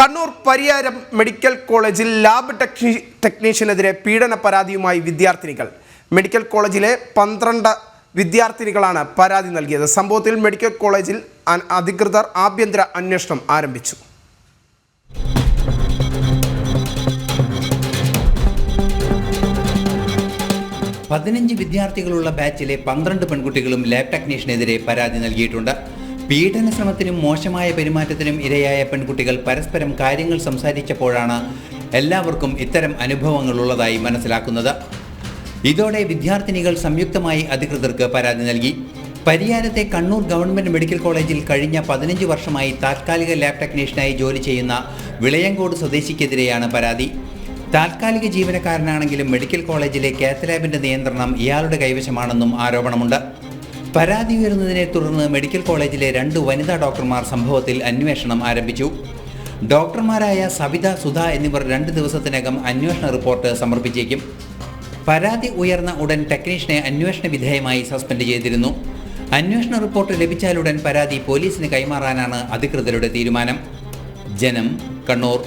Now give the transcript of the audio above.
Kannur Pariyaram medical കോളേജിൽ lab ടെക്നീ ടെക്നീഷ്യനെതിരെ പീഡന പരാതിയുമായി വിദ്യാർത്ഥിനികൾ. മെഡിക്കൽ കോളേജിലെ പന്ത്രണ്ട് വിദ്യാർത്ഥിനികളാണ് പരാതി നൽകിയത്. സംഭവത്തിൽ മെഡിക്കൽ കോളേജിൽ അധികൃതർ ആഭ്യന്തര അന്വേഷണം ആരംഭിച്ചു. പതിനഞ്ച് വിദ്യാർത്ഥികളുള്ള ബാച്ചിലെ പന്ത്രണ്ട് പെൺകുട്ടികളും ലാബ് ടെക്നീഷ്യനെതിരെ പരാതി നൽകിയിട്ടുണ്ട്. പീഡന ശ്രമത്തിനും മോശമായ പെരുമാറ്റത്തിനും ഇരയായ പെൺകുട്ടികൾ പരസ്പരം കാര്യങ്ങൾ സംസാരിച്ചപ്പോഴാണ് എല്ലാവർക്കും ഇത്തരം അനുഭവങ്ങൾ ഉള്ളതായി മനസ്സിലാക്കുന്നത്. ഇതോടെ വിദ്യാർത്ഥിനികൾ സംയുക്തമായി അധികൃതർക്ക് പരാതി നൽകി. പരിയാരത്തെ കണ്ണൂർ ഗവൺമെന്റ് മെഡിക്കൽ കോളേജിൽ കഴിഞ്ഞ പതിനഞ്ച് വർഷമായി താൽക്കാലിക ലാബ് ടെക്നീഷ്യനായി ജോലി ചെയ്യുന്ന വിളയങ്കോട് സ്വദേശിക്കെതിരെയാണ് പരാതി. താൽക്കാലിക ജീവനക്കാരനാണെങ്കിലും മെഡിക്കൽ കോളേജിലെ കാത്ത് നിയന്ത്രണം ഇയാളുടെ കൈവശമാണെന്നും ആരോപണമുണ്ട്. പരാതി ഉയർന്നതിനെ തുടർന്ന് മെഡിക്കൽ കോളേജിലെ രണ്ട് വനിതാ ഡോക്ടർമാർ സംഭവത്തിൽ അന്വേഷണം ആരംഭിച്ചു. ഡോക്ടർമാരായ സവിത സുധ എന്നിവർ രണ്ട് ദിവസത്തിനകം അന്വേഷണ റിപ്പോർട്ട് സമർപ്പിച്ചേക്കും. പരാതി ഉയർന്ന ഉടൻ ടെക്നീഷ്യനെ അന്വേഷണ വിധേയമായി സസ്പെൻഡ് ചെയ്തിരുന്നു. അന്വേഷണ റിപ്പോർട്ട് ലഭിച്ചാലുടൻ പരാതി പോലീസിന് കൈമാറാനാണ് അധികൃതരുടെ തീരുമാനം. ജനം കണ്ണൂർ.